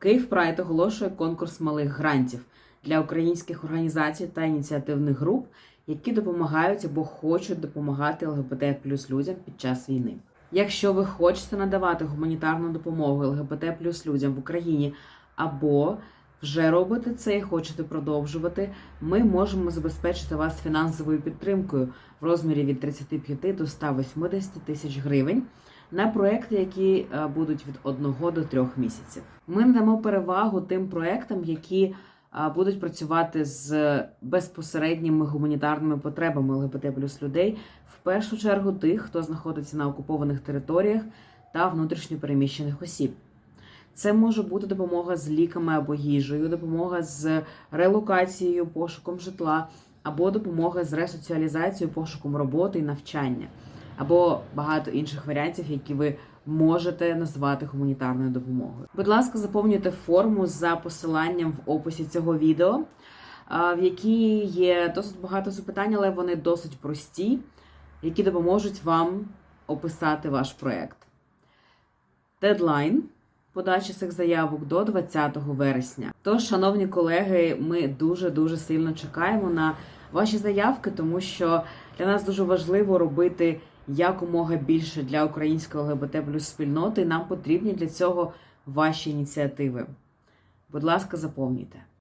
Київ Прайд оголошує конкурс малих грантів для українських організацій та ініціативних груп, які допомагають або хочуть допомагати ЛГБТ плюс людям під час війни. Якщо ви хочете надавати гуманітарну допомогу ЛГБТ плюс людям в Україні або вже робите це і хочете продовжувати, ми можемо забезпечити вас фінансовою підтримкою в розмірі від 35 до 180 тисяч гривень на проекти, які е, будуть від 1 до 3 місяців. Ми надамо перевагу тим проектам, які е, будуть працювати з безпосередніми гуманітарними потребами ЛГБТ плюс людей, в першу чергу тих, хто знаходиться на окупованих територіях та внутрішньо переміщених осіб. Це може бути допомога з ліками або їжею, допомога з релокацією, пошуком житла, або допомога з ресоціалізацією, пошуком роботи і навчання, або багато інших варіантів, які ви можете назвати гуманітарною допомогою. Будь ласка, заповнюйте форму за посиланням в описі цього відео, в якій є досить багато запитань, але вони досить прості, які допоможуть вам описати ваш проект. Дедлайн подачі цих заявок до 20 вересня. Тож, шановні колеги, ми дуже дуже сильно чекаємо на ваші заявки, тому що для нас дуже важливо робити якомога більше для української ЛГБТ плюс спільноти. Нам потрібні для цього ваші ініціативи. Будь ласка, заповнюйте.